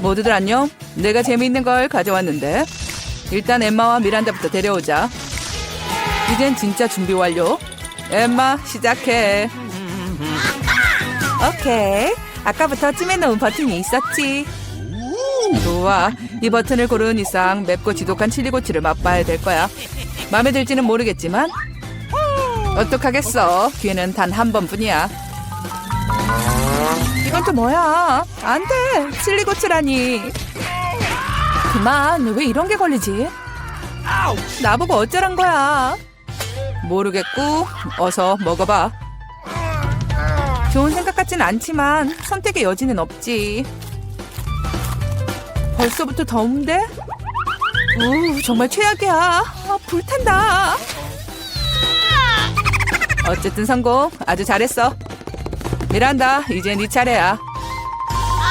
모두들 안녕. 내가 재미있는 걸 가져왔는데 일단 엠마와 미란다부터 데려오자. 이젠 진짜 준비 완료. 엠마 시작해. 오케이. 아까부터 찜해놓은 버튼이 있었지. 좋아. 이 버튼을 고른 이상 맵고 지독한 칠리고치를 맛봐야 될 거야. 마음에 들지는 모르겠지만 어떡하겠어. 기회는 단 한 번뿐이야. 또 뭐야? 안 돼. 칠리고치라니. 그만. 왜 이런 게 걸리지? 나보고 어쩌란 거야? 모르겠고 어서 먹어봐. 좋은 생각 같진 않지만 선택의 여지는 없지. 벌써부터 더운데? 우 정말 최악이야. 아, 불탄다. 어쨌든 성공. 아주 잘했어. 미란다, 이제 네 차례야.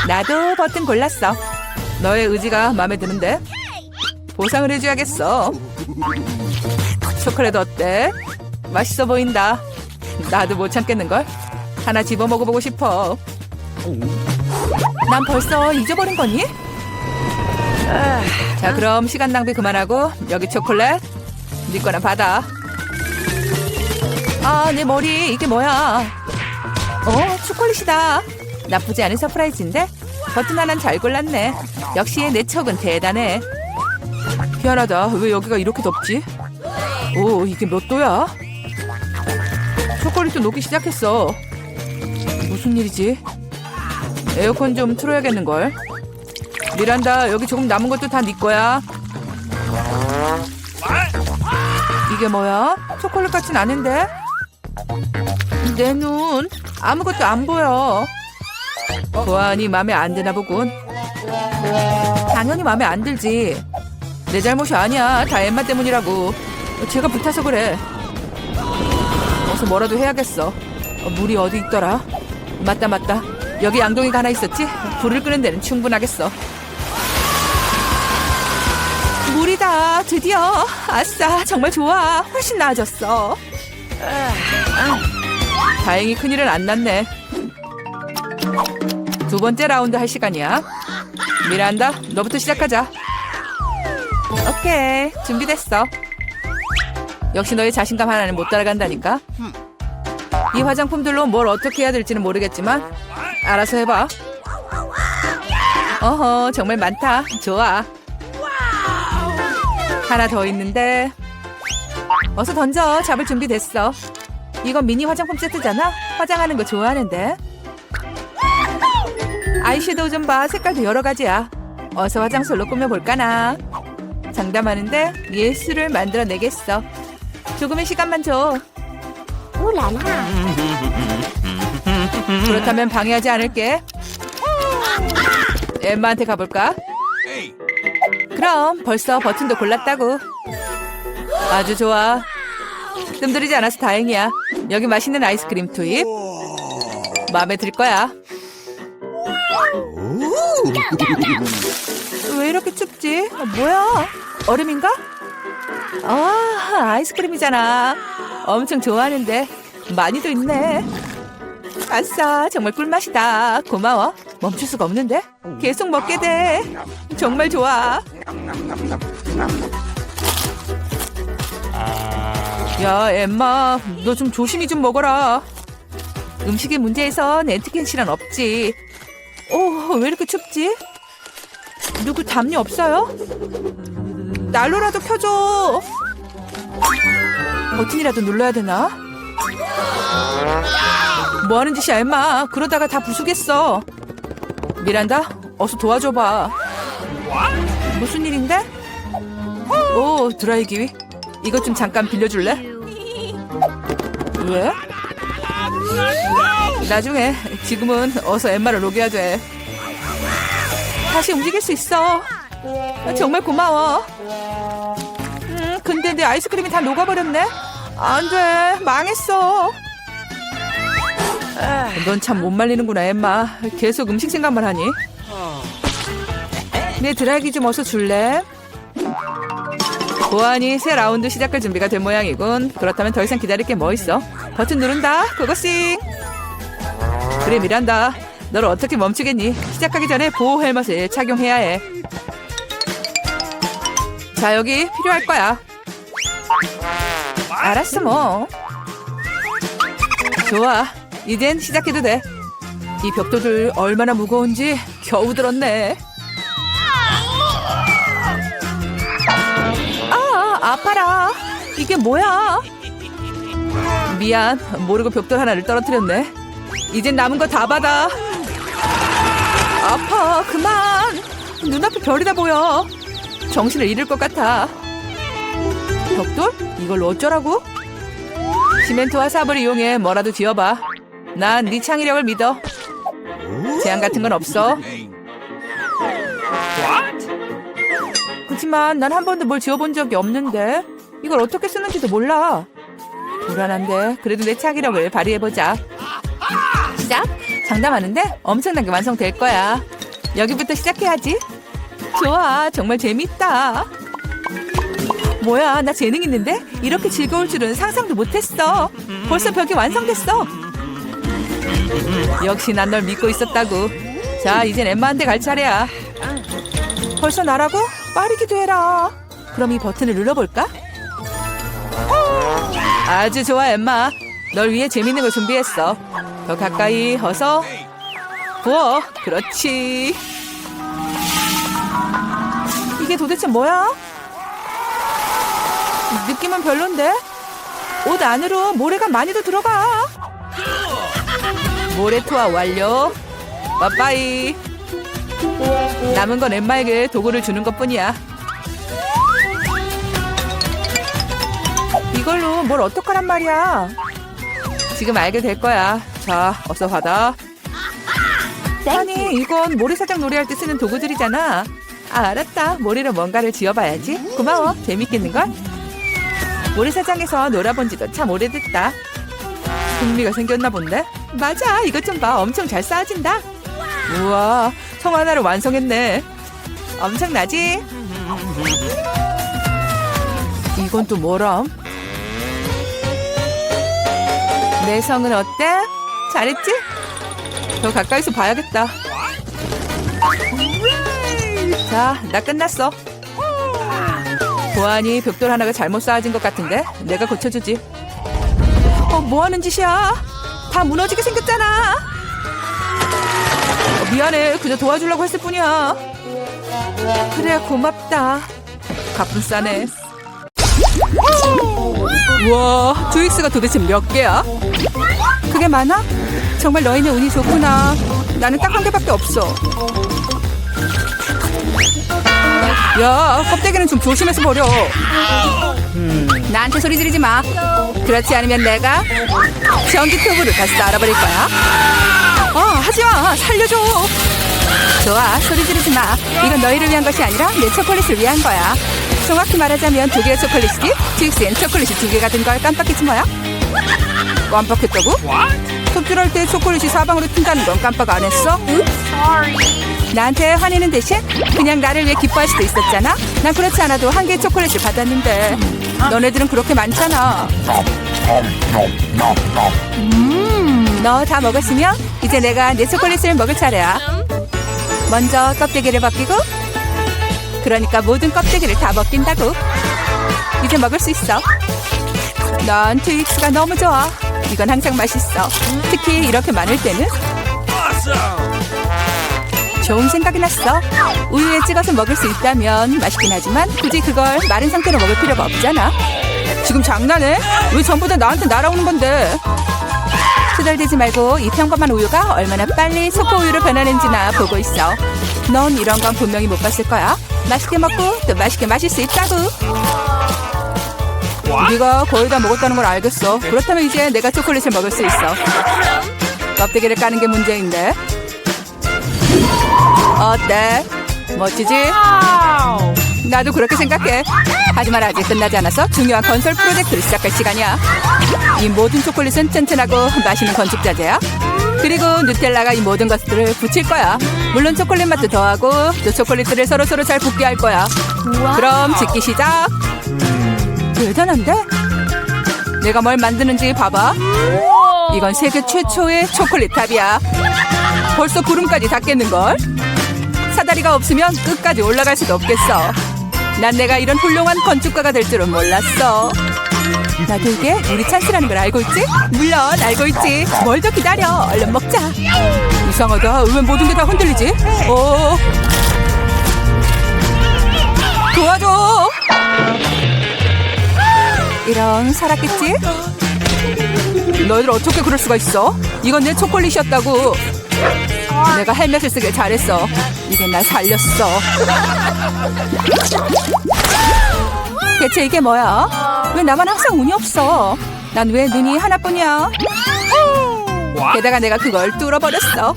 나도 버튼 골랐어. 너의 의지가 마음에 드는데? 보상을 해줘야겠어. 초콜릿 어때? 맛있어 보인다. 나도 못 참겠는걸? 하나 집어 먹어보고 싶어. 난 벌써 잊어버린 거니? 아, 자, 그럼 시간 낭비 그만하고 여기 초콜릿. 네 거나 받아. 아, 내 머리 이게 뭐야? 어, 초콜릿이다. 나쁘지 않은 서프라이즈인데 버튼 하나는 잘 골랐네. 역시 내 척은 대단해. 희한하다. 왜 여기가 이렇게 덥지? 오, 이게 몇 도야? 초콜릿도 녹기 시작했어. 무슨 일이지? 에어컨 좀 틀어야겠는걸. 미란다, 여기 조금 남은 것도 다 네 거야. 이게 뭐야? 초콜릿 같진 않은데? 내 눈 아무것도 안 보여. 보안이 마음에 안 드나 보군. 당연히 마음에 안 들지. 내 잘못이 아니야. 다 엠마 때문이라고. 제가 붙어서 그래. 어서 뭐라도 해야겠어. 어, 물이 어디 있더라? 맞다 맞다. 여기 양동이가 하나 있었지? 불을 끄는 데는 충분하겠어. 물이다. 드디어. 아싸. 정말 좋아. 훨씬 나아졌어. 다행히 큰일은 안 났네. 두 번째 라운드 할 시간이야. 미란다, 너부터 시작하자. 오케이, 준비됐어. 역시 너의 자신감 하나는 못 따라간다니까. 이 화장품들로 뭘 어떻게 해야 될지는 모르겠지만 알아서 해봐. 어허, 정말 많다. 좋아. 하나 더 있는데 어서 던져. 잡을 준비 됐어. 이건 미니 화장품 세트잖아. 화장하는 거 좋아하는데. 아이섀도우 좀 봐. 색깔도 여러 가지야. 어서 화장솔로 꾸며볼까나. 장담하는데 예술을 만들어내겠어. 조금의 시간만 줘. 그렇다면 방해하지 않을게. 엠마한테 가볼까? 그럼 벌써 버튼도 골랐다고. 아주 좋아. 뜸들이지 않아서 다행이야. 여기 맛있는 아이스크림 투입. 마음에 들 거야. 왜 이렇게 춥지? 아, 뭐야? 얼음인가? 아, 아이스크림이잖아. 엄청 좋아하는데 많이도 있네. 아싸, 정말 꿀맛이다. 고마워. 멈출 수가 없는데? 계속 먹게 돼. 정말 좋아. 야, 엠마, 너 좀 조심히 좀 먹어라. 음식의 문제에선 에티켓 실은 없지. 오, 왜 이렇게 춥지? 누구 담요 없어요? 난로라도 켜줘. 버튼이라도 눌러야 되나? 뭐 하는 짓이야, 엠마. 그러다가 다 부수겠어. 미란다, 어서 도와줘봐. 무슨 일인데? 오, 드라이 기위. 이것 좀 잠깐 빌려줄래? 왜? 나중에 지금은 어서 엠마를 녹여야 돼. 다시 움직일 수 있어. 정말 고마워. 음, 근데 내 아이스크림이 다 녹아버렸네. 안 돼, 망했어. 넌 참 못 말리는구나, 엠마. 계속 음식 생각만 하니. 내 드라이기 좀 어서 줄래? 보안이 새 라운드 시작할 준비가 된 모양이군. 그렇다면 더 이상 기다릴 게 뭐 있어? 버튼 누른다. 그것씩. 그래 미란다. 널 어떻게 멈추겠니? 시작하기 전에 보호 헬멧을 착용해야 해. 자, 여기 필요할 거야. 알았어, 뭐. 좋아. 이젠 시작해도 돼. 이 벽돌들 얼마나 무거운지 겨우 들었네. 아, 아파라. 이게 뭐야? 미안, 모르고 벽돌 하나를 떨어뜨렸네. 이젠 남은 거 다 받아. 아파, 그만. 눈앞에 별이 다 보여. 정신을 잃을 것 같아. 벽돌? 이걸로 어쩌라고? 시멘트와 삽을 이용해 뭐라도 지어봐. 난 네 창의력을 믿어. 제한 같은 건 없어. 그렇지만 난 한 번도 뭘 지어본 적이 없는데 이걸 어떻게 쓰는지도 몰라. 불안한데 그래도 내 창의력을 발휘해보자. 시작? 장담하는데 엄청나게 완성될 거야. 여기부터 시작해야지. 좋아, 정말 재밌다. 뭐야, 나 재능 있는데? 이렇게 즐거울 줄은 상상도 못했어. 벌써 벽이 완성됐어. 역시 난 널 믿고 있었다고. 자, 이젠 엠마한테 갈 차례야. 벌써 나라고? 빠르기도 해라. 그럼 이 버튼을 눌러볼까? 아주 좋아, 엠마. 널 위해 재밌는 걸 준비했어. 더 가까이 어서 부어. 그렇지. 이게 도대체 뭐야? 느낌은 별론데? 옷 안으로 모래가 많이도 들어가. 모래 투하 완료. 빠빠이. 남은 건 엠마에게 도구를 주는 것 뿐이야. 이걸로 뭘 어떡하란 말이야. 지금 알게 될 거야. 자, 어서 받아. 아니, 이건 모래사장 놀이할 때 쓰는 도구들이잖아. 아, 알았다. 모래로 뭔가를 지어봐야지. 고마워. 재밌겠는걸? 모래사장에서 놀아본 지도 참 오래됐다. 흥미가 생겼나 본데? 맞아. 이것 좀 봐. 엄청 잘 쌓아진다. 우와, 성 하나를 완성했네. 엄청나지? 이건 또 뭐람? 내 성은 어때? 잘했지? 더 가까이서 봐야겠다. 자, 나 끝났어. 보안이 벽돌 하나가 잘못 쌓아진 것 같은데 내가 고쳐주지. 어, 뭐 하는 짓이야? 다 무너지게 생겼잖아. 어, 미안해. 그저 도와주려고 했을 뿐이야. 그래, 고맙다. 가품 싸네. 우와, 트윅스가 도대체 몇 개야? 그게 많아? 정말 너희는 운이 좋구나. 나는 딱 한 개밖에 없어. 야, 껍데기는 좀 조심해서 버려. 음, 나한테 소리 지르지 마. 그렇지 않으면 내가 전기톱으로 다시 썰어버릴 거야. 어, 하지 마. 살려줘. 좋아, 소리 지르지 마. 이건 너희를 위한 것이 아니라 내 초콜릿을 위한 거야. 정확히 말하자면 두 개의 초콜릿이지? 트윅스엔 초콜릿이 두 개가 든 걸 깜빡했지 뭐야? 깜빡했다고? 톱질할 때 초콜릿이 사방으로 튄다는 건 깜빡 안 했어? 나한테 화내는 대신 그냥 나를 위해 기뻐할 수도 있었잖아. 난 그렇지 않아도 한 개의 초콜릿을 받았는데 너네들은 그렇게 많잖아. 음, 너 다 먹었으면 이제 내가 내 초콜릿을 먹을 차례야. 먼저 껍데기를 벗기고 그러니까 모든 껍데기를 다 벗긴다고. 이제 먹을 수 있어. 난 트윅스가 너무 좋아. 이건 항상 맛있어. 특히 이렇게 많을 때는 좋은 생각이 났어. 우유에 찍어서 먹을 수 있다면 맛있긴 하지만 굳이 그걸 마른 상태로 먹을 필요가 없잖아. 지금 장난해? 왜 전부 다 나한테 날아오는 건데? 투덜대지 말고 이 평범한 우유가 얼마나 빨리 소포 우유로 변하는지나 보고 있어. 넌 이런 건 분명히 못 봤을 거야. 맛있게 먹고 또 맛있게 마실 수 있다고. 네가 거의 다 먹었다는 걸 알겠어. 그렇다면 이제 내가 초콜릿을 먹을 수 있어. 껍데기를 까는 게 문제인데. 어때? 멋지지? 나도 그렇게 생각해. 하지만 아직 끝나지 않아서 중요한 건설 프로젝트를 시작할 시간이야. 이 모든 초콜릿은 튼튼하고 맛있는 건축자재야. 그리고 누텔라가 이 모든 것들을 붙일 거야. 물론 초콜릿 맛도 더하고 또 초콜릿들을 서로서로 잘 붙게 할 거야. 그럼 짓기 시작. 대단한데? 내가 뭘 만드는지 봐봐. 이건 세계 최초의 초콜릿 탑이야. 벌써 구름까지 닿겠는걸? 사다리가 없으면 끝까지 올라갈 수도 없겠어. 난 내가 이런 훌륭한 건축가가 될 줄은 몰랐어. 나도 이게 우리 찬스라는 걸 알고 있지? 물론 알고 있지. 뭘 더 기다려. 얼른 먹자. 이상하다. 왜 모든 게 다 흔들리지? 어. 도와줘. 이런 살았겠지? 너희들 어떻게 그럴 수가 있어? 이건 내 초콜릿이었다고. 내가 헬멧을 쓰길 잘했어. 이게 날 살렸어. 대체 이게 뭐야? 왜 나만 항상 운이 없어? 난 왜 눈이 하나뿐이야? 게다가 내가 그걸 뚫어버렸어.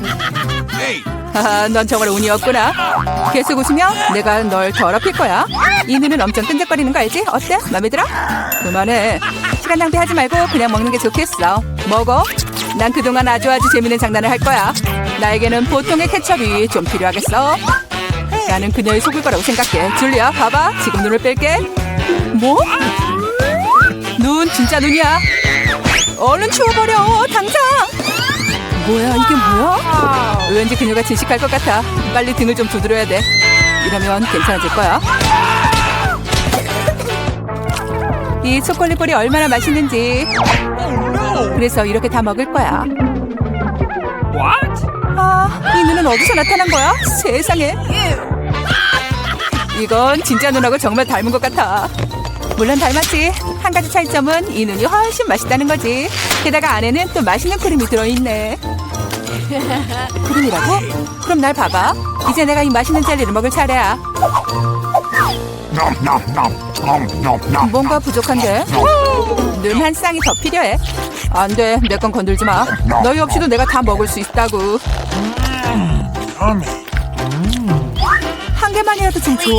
하하, 넌 정말 운이 없구나. 계속 웃으면 내가 널 더럽힐 거야. 이 눈은 엄청 끈적거리는 거 알지? 어때? 맘에 들어? 그만해. 시간 낭비하지 말고 그냥 먹는 게 좋겠어. 먹어. 난 그동안 아주 아주 재밌는 장난을 할 거야. 나에게는 보통의 케첩이 좀 필요하겠어. 나는 그녀의 속을 거라고 생각해. 줄리야, 봐봐. 지금 눈을 뺄게. 뭐? 눈 진짜 눈이야. 얼른 치워버려, 당장. 뭐야, 이게 뭐야? 왠지 그녀가 질식할 것 같아. 빨리 등을 좀 두드려야 돼. 이러면 괜찮아질 거야. 이 초콜릿 볼이 얼마나 맛있는지. 그래서 이렇게 다 먹을 거야. What? 아, 이 눈은 어디서 나타난 거야? 세상에. 이건 진짜 눈하고 정말 닮은 것 같아. 물론 닮았지. 한 가지 차이점은 이 눈이 훨씬 맛있다는 거지. 게다가 안에는 또 맛있는 크림이 들어있네. 크림이라고? 그럼 날 봐봐. 이제 내가 이 맛있는 젤리를 먹을 차례야. 뭔가 부족한데? 눈 한 쌍이 더 필요해. 안 돼, 내 건 건들지 마. 너희 없이도 내가 다 먹을 수 있다고. 한 개만이라도 좀 줘.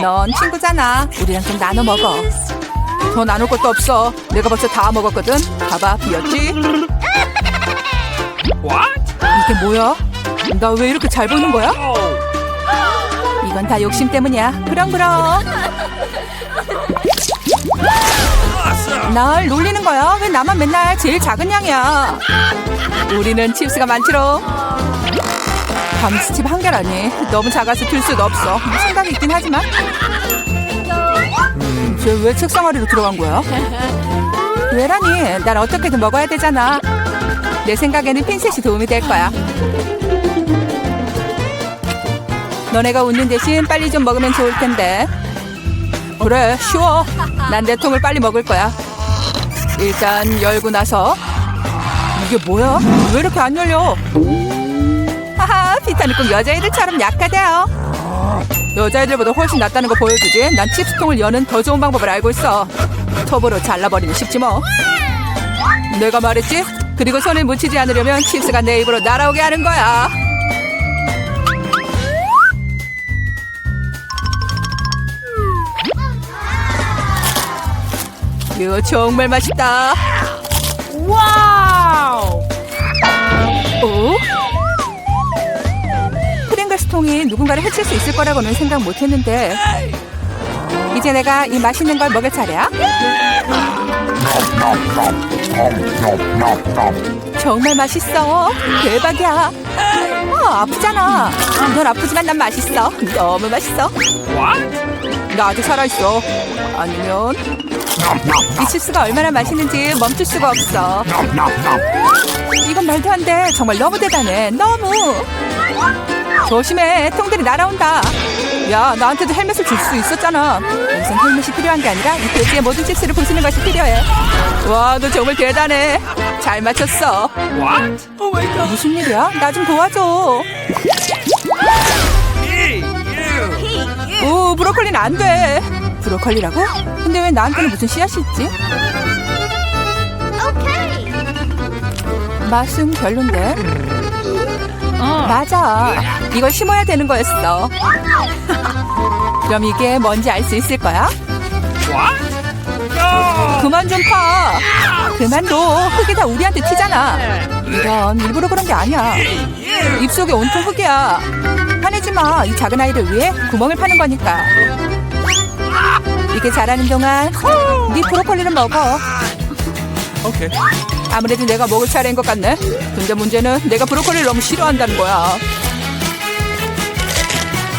넌 친구잖아. 우리랑 좀 나눠 먹어. 더 나눌 것도 없어. 내가 벌써 다 먹었거든. 봐봐, 비었지? 이게 뭐야? 나 왜 이렇게 잘 보는 거야? 이건 다 욕심 때문이야. 그럼 그럼. 날 놀리는 거야. 왜 나만 맨날 제일 작은 양이야? 우리는 칩스가 많지롱. 감스칩 한 개라니. 너무 작아서 들 수도 없어. 생각이 있긴 하지만. 쟤왜 책상 아래로 들어간 거야? 왜라니? 난 어떻게든 먹어야 되잖아. 내 생각에는 핀셋이 도움이 될 거야. 너네가 웃는 대신 빨리 좀 먹으면 좋을 텐데. 그래, 쉬워. 난 내 통을 빨리 먹을 거야. 일단 열고 나서 이게 뭐야? 왜 이렇게 안 열려? 하하, 비타는 꼭 여자애들처럼 약하대요. 여자애들보다 훨씬 낫다는 거 보여주지. 난 칩스통을 여는 더 좋은 방법을 알고 있어. 톱으로 잘라버리면 쉽지 뭐. 내가 말했지? 그리고 손을 묻히지 않으려면 칩스가 내 입으로 날아오게 하는 거야. 이거 정말 맛있다. 와우! 어? 프링글스 통이 누군가를 해칠 수 있을 거라고는 생각 못 했는데. 이제 내가 이 맛있는 걸 먹을 차례야. 정말 맛있어. 대박이야. 어, 아프잖아. 넌 아프지만 난 맛있어. 너무 맛있어. 나 아직 살아있어. 아니면 이 칩스가 얼마나 맛있는지 멈출 수가 없어. 이건 말도 안 돼. 정말 너무 대단해. 너무. 조심해. 통들이 날아온다. 야, 나한테도 헬멧을 줄 수 있었잖아. 우선 헬멧이 필요한 게 아니라 이 돼지의 모든 칩스를 부수는 것이 필요해. 와, 너 정말 대단해. 잘 맞췄어. What? Oh my god. 무슨 일이야? 나 좀 도와줘. 오, 브로콜리는 안 돼. 브로콜리라고? 근데 왜 나한테는 무슨 씨앗이 있지? 맛은 별론데. 맞아. 이걸 심어야 되는 거였어. 그럼 이게 뭔지 알 수 있을 거야? 그만 좀 파. 그만 둬. 흙이 다 우리한테 튀잖아. 이런 일부러 그런 게 아니야. 입속에 온통 흙이야. 화내지 마. 이 작은 아이를 위해 구멍을 파는 거니까. 이게 자라는 동안 네 브로콜리를 먹어. Okay. 아무래도 내가 먹을 차례인 것 같네. 근데 문제는 내가 브로콜리를 너무 싫어한다는 거야.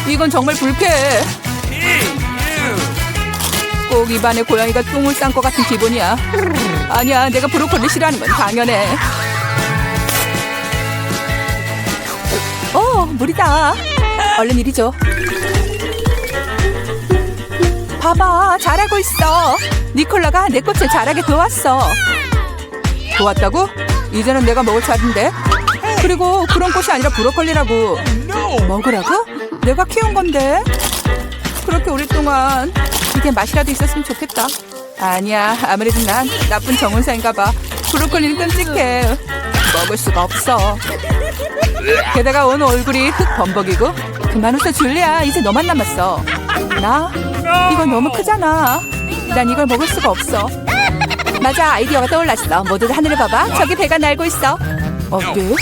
이건 정말 불쾌해. 꼭 입안에 고양이가 똥을 싼 것 같은 기분이야. 아니야, 내가 브로콜리 싫어하는 건 당연해. 어, 물이다. 얼른 이리 줘. 봐봐, 잘하고 있어. 니콜라가 내 꽃을 자라게 도왔어. 도왔다고? 이제는 내가 먹을 차례인데. 그리고 그런 꽃이 아니라 브로콜리라고. 먹으라고? 내가 키운 건데. 그렇게 오랫동안 이게 맛이라도 있었으면 좋겠다. 아니야, 아무래도 난 나쁜 정원사인가 봐. 브로콜리는 끔찍해. 먹을 수가 없어. 게다가 오늘 얼굴이 흑 범벅이고. 그만 웃어 줄리야. 이제 너만 남았어. 나? 이건 너무 크잖아. 난 이걸 먹을 수가 없어. 맞아, 아이디어가 떠올랐어. 모두들 하늘을 봐봐. 저기 배가 날고 있어. 어때?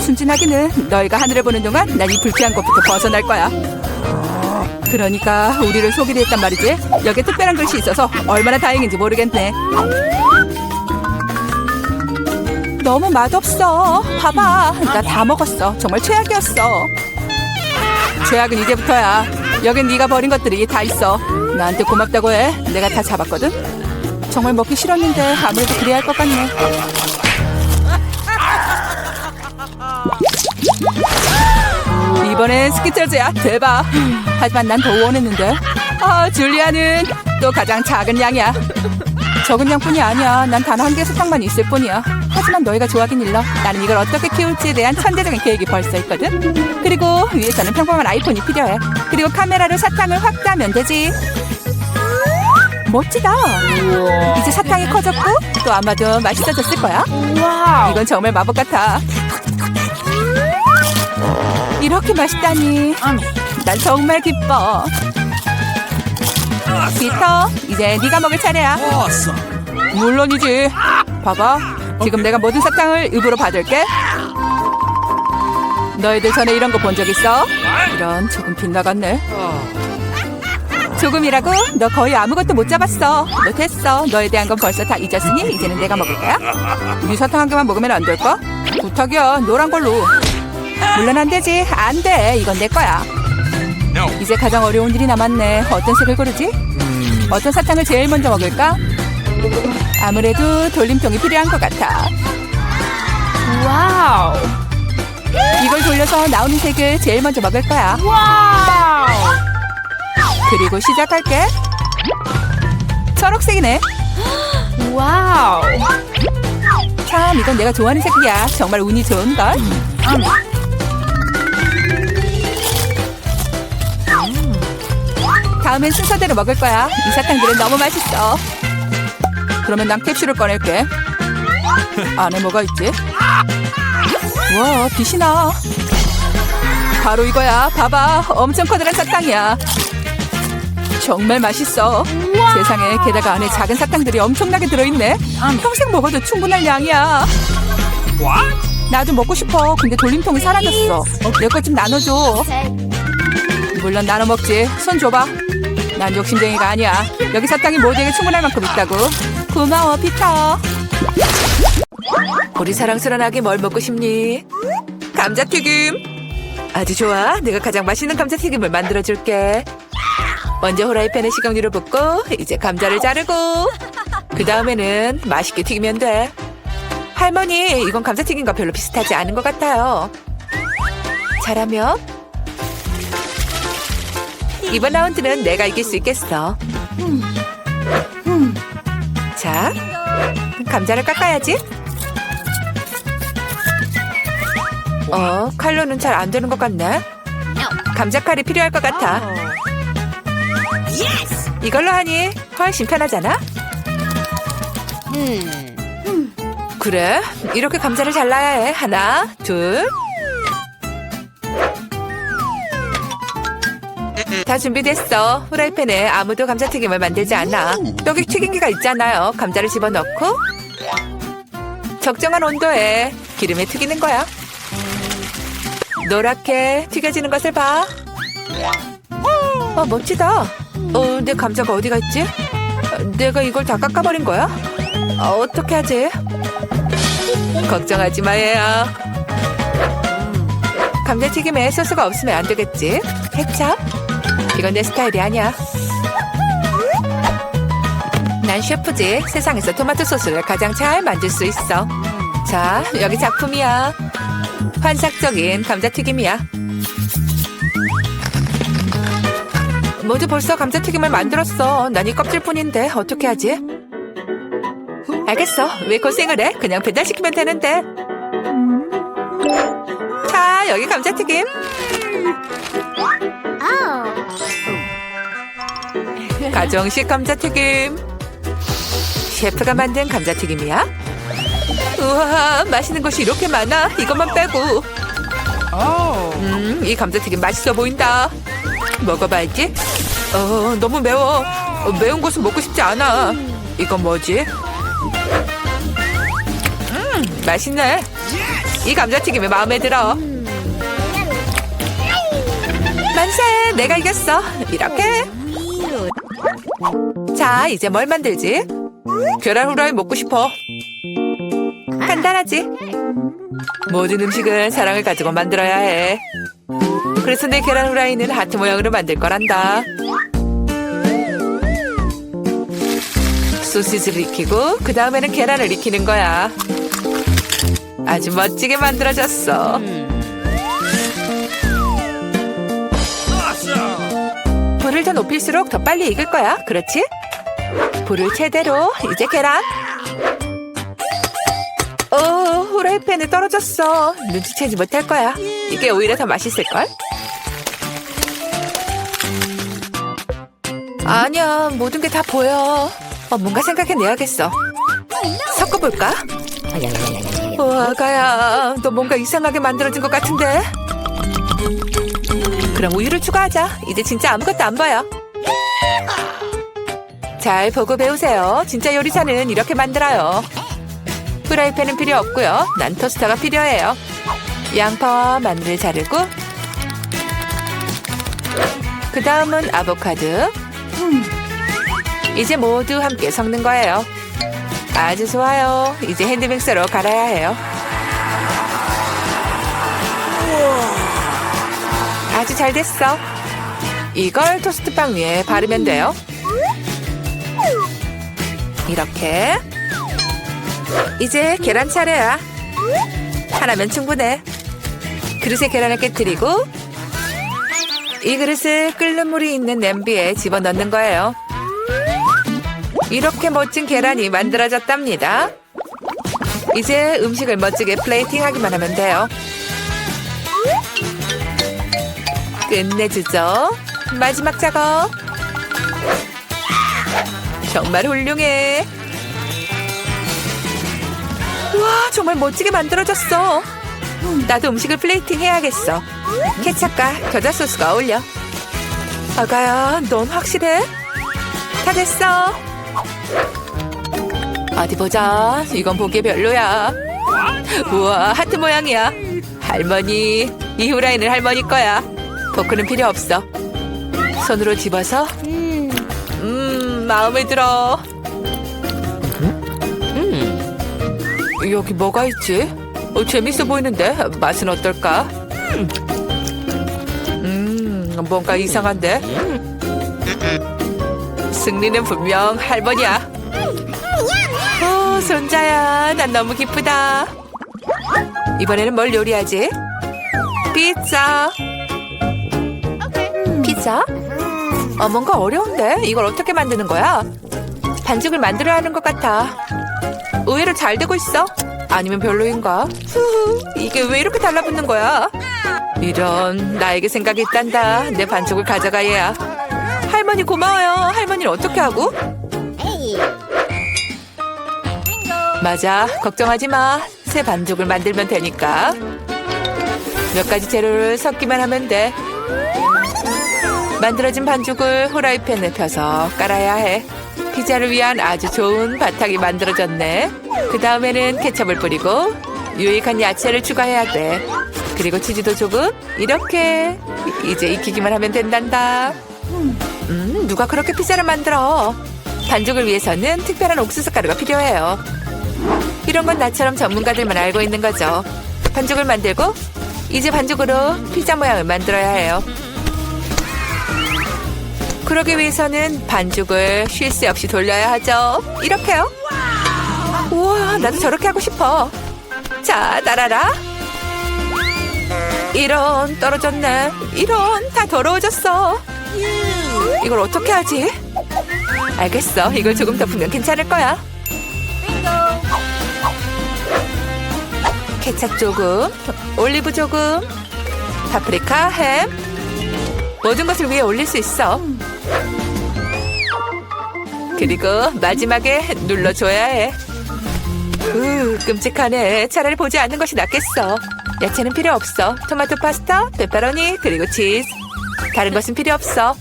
순진하기는 너희가 하늘을 보는 동안 난 이 불쾌한 것부터 벗어날 거야. 그러니까 우리를 속이려 했단 말이지. 여기에 특별한 글씨 있어서 얼마나 다행인지 모르겠네. 너무 맛없어. 봐봐. 나 다 먹었어. 정말 최악이었어. 최악은 이제부터야. 여긴 네가 버린 것들이 다 있어. 나한테 고맙다고 해. 내가 다 잡았거든. 정말 먹기 싫었는데 아무래도 그래야 할 것 같네. 이번엔 스키틀즈야. 대박. 하지만 난 더 원했는데. 아 줄리아는 또 가장 작은 양이야. 적은 양뿐이 아니야. 난 단 한개 사탕만 있을 뿐이야. 하지만 너희가 좋아하긴 일러. 나는 이걸 어떻게 키울지에 대한 천재적인 계획이 벌써 있거든. 그리고 위에서는 평범한 아이폰이 필요해 그리고 카메라로 사탕을 확대하면 되지 멋지다 이제 사탕이 커졌고 또 아마도 맛있어졌을 거야 이건 정말 마법 같아 이렇게 맛있다니. 난 정말 기뻐. 피터, 이제 네가 먹을 차례야. 물론이지. 봐봐. 지금 내가 모든 사탕을 입으로 받을게. 너희들 전에 이런 거 본 적 있어? 이런 조금 빗나갔네. 조금이라고? 너 거의 아무것도 못 잡았어. 너 됐어. 너에 대한 건 벌써 다 잊었으니 이제는 내가 먹을 거야. 네 사탕 한 개만 먹으면 안 될까? 부탁이야. 노란 걸로. 물론 안 되지. 안 돼. 이건 내 거야. 이제 가장 어려운 일이 남았네. 어떤 색을 고르지? 어떤 사탕을 제일 먼저 먹을까? 아무래도 돌림통이 필요한 것 같아. 와우. 이걸 돌려서 나오는 색을 제일 먼저 먹을 거야. 와우. 그리고 시작할게. 초록색이네. 와우. 참, 이건 내가 좋아하는 색이야. 정말 운이 좋은걸? 다음엔 순서대로 먹을 거야. 이 사탕들은 너무 맛있어. 그러면 난 캡슐을 꺼낼게. 안에 뭐가 있지? 와, 빛이 나. 바로 이거야. 봐봐. 엄청 커다란 사탕이야. 정말 맛있어. 세상에 게다가 안에 작은 사탕들이 엄청나게 들어있네. 평생 먹어도 충분할 양이야. 나도 먹고 싶어. 근데 돌림통이 사라졌어. 내 것 좀 나눠줘. 물론 나눠 먹지. 손 줘봐. 난 욕심쟁이가 아니야. 여기 사탕이 모두에게 충분할 만큼 있다고. 고마워, 피터. 우리 사랑스러운 아기 뭘 먹고 싶니? 감자튀김. 아주 좋아. 내가 가장 맛있는 감자튀김을 만들어줄게. 먼저 후라이팬에 식용유를 붓고 이제 감자를 자르고 그 다음에는 맛있게 튀기면 돼. 할머니, 이건 감자튀김과 별로 비슷하지 않은 것 같아요. 잘하면 이번 라운드는 내가 이길 수 있겠어. 자, 감자를 깎아야지. 어, 칼로는 잘 안 되는 것 같네. 감자 칼이 필요할 것 같아. 이걸로 하니 훨씬 편하잖아. 그래, 이렇게 감자를 잘라야 해. 하나, 둘. 다 준비됐어. 후라이팬에 아무도 감자튀김을 만들지 않아. 여기 튀김기가 있잖아요. 감자를 집어넣고 적정한 온도에 기름에 튀기는 거야. 노랗게 튀겨지는 것을 봐. 아, 멋지다. 어, 내 감자가 어디가 있지? 어, 내가 이걸 다 깎아버린 거야? 어, 어떻게 하지? 걱정하지 마, 얘야. 감자튀김에 소스가 없으면 안 되겠지? 케찹? 이건 내 스타일이 아니야. 난 셰프지. 세상에서 토마토 소스를 가장 잘 만들 수 있어. 자, 여기 작품이야. 환상적인 감자튀김이야. 모두 벌써 감자튀김을 만들었어. 난 이 껍질뿐인데 어떻게 하지? 알겠어. 왜 고생을 해? 그냥 배달시키면 되는데. 자, 여기 감자튀김. 가정식 감자튀김. 셰프가 만든 감자튀김이야? 우와, 맛있는 것이 이렇게 많아. 이것만 빼고. 음, 이 감자튀김 맛있어 보인다. 먹어봐야지. 어, 너무 매워. 어, 매운 것은 먹고 싶지 않아. 이건 뭐지? 음, 맛있네. 이 감자튀김이 마음에 들어. 만세! 내가 이겼어. 이렇게. 자, 이제 뭘 만들지? 계란 후라이 먹고 싶어. 간단하지? 모든 음식은 사랑을 가지고 만들어야 해. 그래서 내 계란 후라이는 하트 모양으로 만들 거란다. 소시지를 익히고 그 다음에는 계란을 익히는 거야. 아주 멋지게 만들어졌어. 불을 더 높일수록 더 빨리 익을 거야. 그렇지? 불을 최대로 이제 계란. 어, 후라이팬에 떨어졌어. 눈치채지 못할 거야. 이게 오히려 더 맛있을 걸? 아니야, 모든 게 다 보여. 어, 뭔가 생각해내야겠어. 섞어볼까? 우와, 가야, 너 뭔가 이상하게 만들어진 것 같은데? 그럼 우유를 추가하자. 이제 진짜 아무것도 안 보여. 잘 보고 배우세요. 진짜 요리사는 이렇게 만들어요. 프라이팬은 필요 없고요. 난 토스터가 필요해요. 양파와 마늘을 자르고 그 다음은 아보카도 이제 모두 함께 섞는 거예요. 아주 좋아요. 이제 핸드믹서로 갈아야 해요. 아주 잘 됐어. 이걸 토스트빵 위에 바르면 돼요. 이렇게. 이제 계란 차례야. 하나면 충분해. 그릇에 계란을 깨뜨리고 이 그릇을 끓는 물이 있는 냄비에 집어넣는 거예요. 이렇게 멋진 계란이 만들어졌답니다. 이제 음식을 멋지게 플레이팅 하기만 하면 돼요. 끝내주죠. 마지막 작업. 정말 훌륭해. 와, 정말 멋지게 만들어졌어. 나도 음식을 플레이팅 해야겠어. 케찹과 겨자 소스가 어울려. 아가야, 넌 확실해? 다 됐어. 어디 보자. 이건 보기 별로야. 우와, 하트 모양이야. 할머니, 이 후라이는 할머니 거야. 포크는 필요 없어. 손으로 집어서. 음, 마음에 들어. 여기 뭐가 있지? 어, 재밌어 보이는데 맛은 어떨까? 음, 뭔가 이상한데. 승리는 분명 할머니야. 어, 손자야, 난 너무 기쁘다. 이번에는 뭘 요리하지? 피자. 피자? 어, 뭔가 어려운데? 이걸 어떻게 만드는 거야? 반죽을 만들어야 하는 것 같아. 의외로 잘 되고 있어? 아니면 별로인가? 후후, 이게 왜 이렇게 달라붙는 거야? 이런, 나에게 생각이 있단다. 내 반죽을 가져가, 얘야. 할머니 고마워요. 할머니를 어떻게 하고? 맞아. 걱정하지 마. 새 반죽을 만들면 되니까. 몇 가지 재료를 섞기만 하면 돼. 만들어진 반죽을 후라이팬에 펴서 깔아야 해. 피자를 위한 아주 좋은 바탕이 만들어졌네. 그 다음에는 케첩을 뿌리고 유익한 야채를 추가해야 돼. 그리고 치즈도 조금 이렇게 이제 익히기만 하면 된단다. 음, 누가 그렇게 피자를 만들어? 반죽을 위해서는 특별한 옥수수 가루가 필요해요. 이런 건 나처럼 전문가들만 알고 있는 거죠. 반죽을 만들고 이제 반죽으로 피자 모양을 만들어야 해요. 그러기 위해서는 반죽을 쉴 새 없이 돌려야 하죠. 이렇게요. 우와, 나도 저렇게 하고 싶어. 자, 따라라. 이런, 떨어졌네. 이런, 다 더러워졌어. 이걸 어떻게 하지? 알겠어. 이걸 조금 더 풀면 괜찮을 거야. 케찹 조금, 올리브 조금, 파프리카, 햄. 모든 것을 위에 올릴 수 있어. 그리고 마지막에 눌러줘야 해. 으, 끔찍하네. 차라리 보지 않는 것이 낫겠어. 야채는 필요 없어. 토마토 파스타, 페퍼로니, 그리고 치즈. 다른 것은 필요 없어.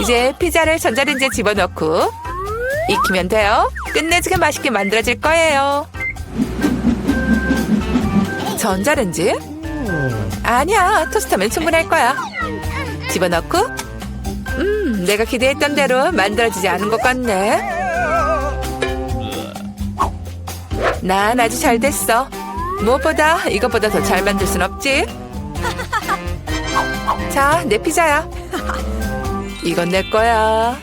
이제 피자를 전자레인지에 집어넣고 익히면 돼요. 끝내주게 맛있게 만들어질 거예요. 전자레인지? 아니야, 토스터면 충분할 거야. 집어넣고 음, 내가 기대했던 대로 만들어지지 않은 것 같네. 난 아주 잘 됐어. 무엇보다 이것보다 더 잘 만들 순 없지. 자, 내 피자야. 이건 내 거야.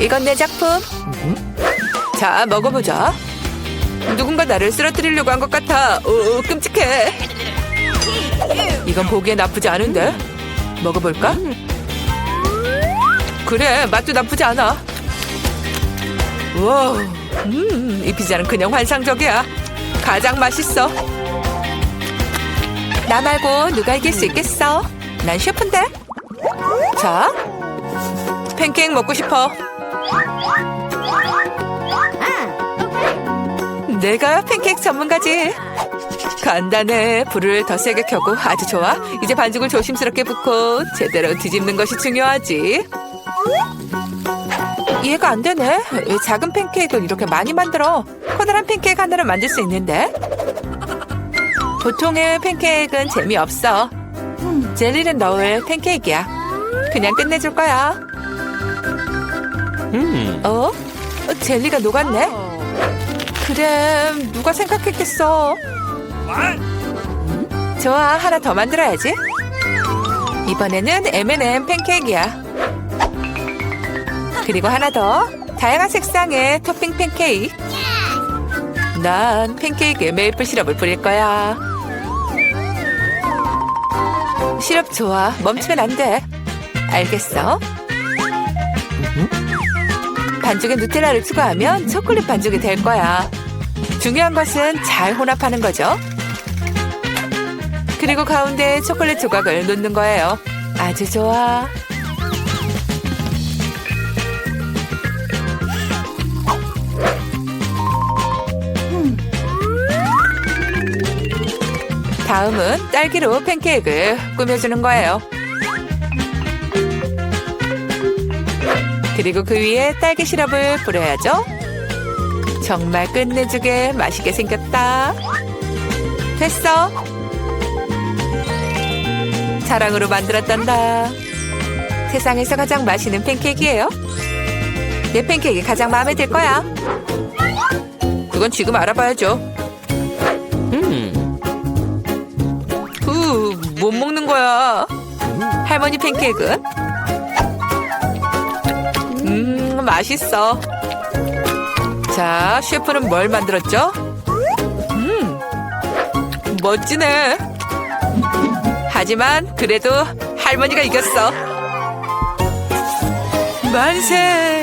이건 내 작품. 자, 먹어보자. 누군가 나를 쓰러뜨리려고 한 것 같아. 오, 끔찍해. 이건 보기에 나쁘지 않은데. 먹어볼까? 그래, 맛도 나쁘지 않아. 우와, 음, 이 피자는 그냥 환상적이야. 가장 맛있어. 나 말고 누가 이길 수 있겠어? 난 셰프인데. 자, 팬케이크 먹고 싶어. 내가 팬케이크 전문가지. 간단해. 불을 더 세게 켜고 아주 좋아. 이제 반죽을 조심스럽게 붓고 제대로 뒤집는 것이 중요하지. 이해가 안 되네. 왜 작은 팬케이크를 이렇게 많이 만들어? 커다란 팬케이크 하나를 만들 수 있는데. 보통의 팬케이크는 재미없어. 젤리를 넣을 팬케이크야. 그냥 끝내줄 거야. Hmm. 어? 어, 젤리가 녹았네? 그래, 누가 생각했겠어. 음? 좋아, 하나 더 만들어야지. 이번에는 M&M 팬케이크야. 그리고 하나 더. 다양한 색상의 토핑 팬케이크. 난 팬케이크에 메이플 시럽을 뿌릴 거야. 시럽 좋아. 멈추면 안 돼. 알겠어. 반죽에 누텔라를 추가하면 초콜릿 반죽이 될 거야. 중요한 것은 잘 혼합하는 거죠. 그리고 가운데 초콜릿 조각을 놓는 거예요. 아주 좋아. 다음은 딸기로 팬케이크를 꾸며주는 거예요. 그리고 그 위에 딸기 시럽을 뿌려야죠. 정말 끝내주게 맛있게 생겼다. 됐어. 사랑으로 만들었단다. 세상에서 가장 맛있는 팬케이크예요. 내 팬케이크 가장 마음에 들 거야. 그건 지금 알아봐야죠. 못 먹는 거야. 할머니 팬케이크. 음, 맛있어. 자, 셰프는 뭘 만들었죠? 음, 멋지네. 하지만 그래도 할머니가 이겼어. 만세!